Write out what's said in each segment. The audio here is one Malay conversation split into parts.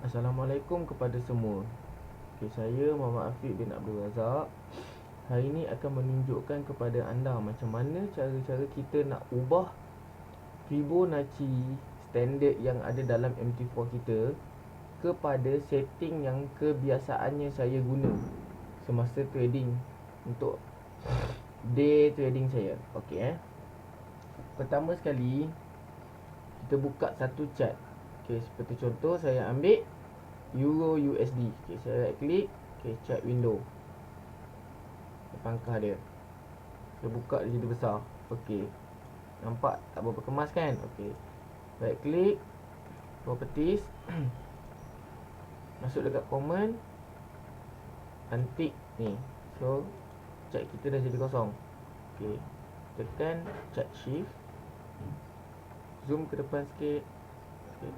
Assalamualaikum kepada semua. Okay, Saya Muhammad Afiq bin Abdul Razak. Hari ini akan menunjukkan kepada anda Macam mana cara-cara kita nak ubah Fibonacci standard yang ada dalam MT4 kita Kepada setting yang kebiasaannya saya guna Semasa trading Untuk day trading saya. Okay eh. Pertama sekali Kita buka satu chart Okay, seperti contoh saya ambil Euro USD. Okay, saya right click, okay, chart window. Pangkah dia. Saya buka dia jadi besar. Okay. Nampak tak berapa kemas kan? Okay. Right click, properties. Masuk dekat common. Antik ni. So, chart kita dah jadi kosong. Okay. Tekan chart shift. Zoom ke depan sikit. Okay.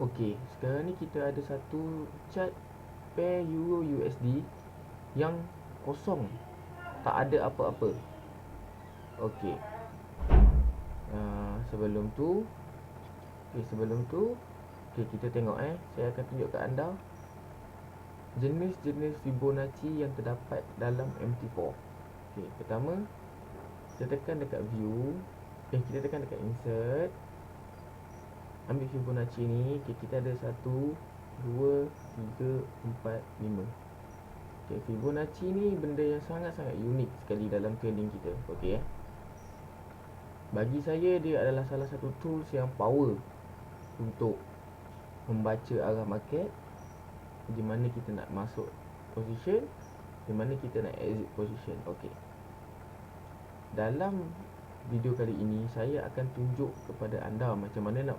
Okey, sekarang ni kita ada satu chart pair euro USD yang kosong. Tak ada apa-apa. Okey. Uh, sebelum tu okey sebelum tu okey kita tengok eh saya akan tunjuk kat anda jenis-jenis Fibonacci yang terdapat dalam MT4. Okey, pertama kita tekan dekat view, eh kita tekan dekat insert. Ambil Fibonacci ni. Okay, kita ada 1 2 3 4 5 okay, Fibonacci ni benda yang sangat-sangat unik sekali dalam trading kita. Okey eh. Bagi saya dia adalah salah satu tools yang power untuk membaca arah market di mana kita nak masuk position di mana kita nak exit position. Okey. Dalam video kali ini saya akan tunjuk kepada anda macam mana nak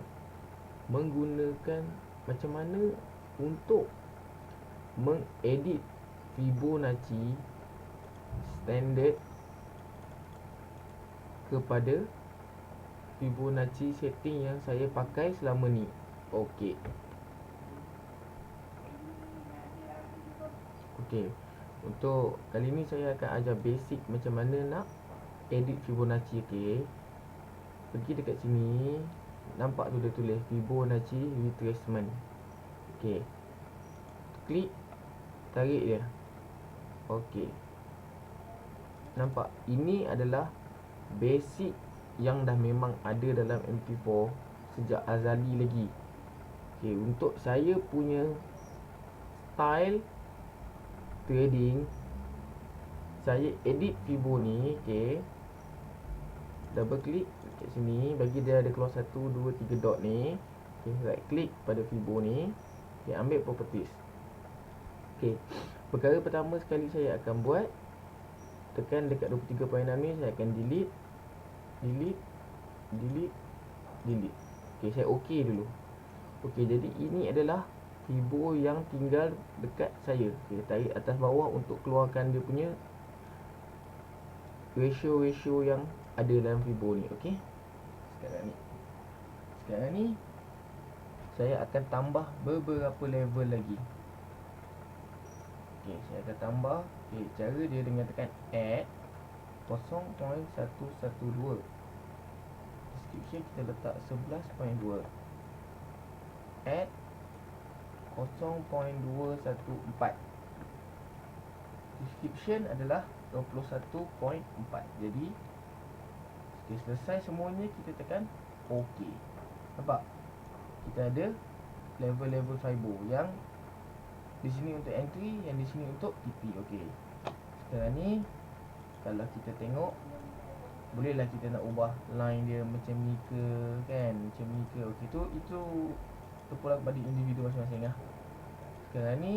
menggunakan macam mana untuk mengedit Fibonacci standard kepada Fibonacci setting yang saya pakai selama ni. Okey. Okey. Untuk kali ni saya akan ajar basic macam mana nak edit Fibonacci okey. Pergi dekat sini, Nampak tu dia tulis Fibonacci retracement Ok? Klik Tarik dia Ok? Nampak Ini adalah Basic Yang dah memang ada dalam MP4 Sejak azali lagi Ok? Untuk saya punya Style Trading Saya edit Fibo ni Ok Double klik kat sini. Bagi dia ada keluar 1 2 3 dot ni. Okey right click pada fibo ni. Okey ambil properties. Okey perkara pertama sekali saya akan buat tekan dekat 23.6 ni saya akan delete delete delete delete. Okey saya okey dulu. Okey jadi ini adalah fibo yang tinggal dekat saya. Okey tarik atas bawah untuk keluarkan dia punya ratio-ratio yang ada dalam fibo ni okey? Sekarang ni. Sekarang ni Saya akan tambah beberapa level lagi. Ok, saya akan tambah. Ok, cara dia dengan tekan add 0.112 Description kita letak 11.2 Add 0.214 Description adalah 21.4 Jadi Okay, selesai semuanya kita tekan OK. Nampak? Kita ada level-level fiber yang di sini untuk entry, yang di sini untuk TP. Okey. Sekarang ni kalau kita tengok bolehlah kita nak ubah line dia macam ni ke kan, macam ni ke. Okey, tu itu terpulang kepada individu masing-masing lah. Sekarang ni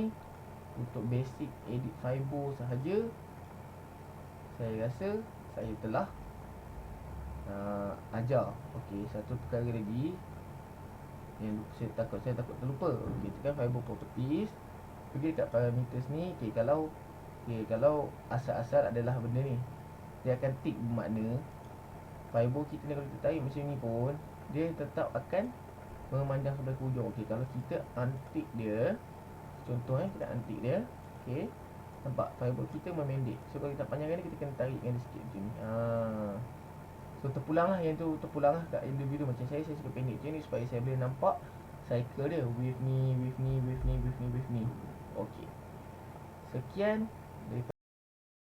untuk basic edit fiber sahaja saya rasa saya telah uh, ajar. Okey satu perkara lagi. Yang saya takut saya takut terlupa. Okey tekan fiber properties. Pergi dekat parameters ni okey kalau okey kalau asal-asal adalah benda ni dia akan tick bermakna fiber kita ni kalau kita tarik macam ni pun dia tetap akan memanjang sampai ke hujung. Okey kalau kita untick dia contoh eh kita untick dia okey nampak fiber kita memendek. So kalau kita panjangkan ni kita kena tarik dengan sikit macam ni. Ha So terpulang lah yang tu terpulang lah kat individu macam saya saya suka pendek macam ni supaya saya boleh nampak cycle dia with ni with ni with ni with ni with ni. Okey. Sekian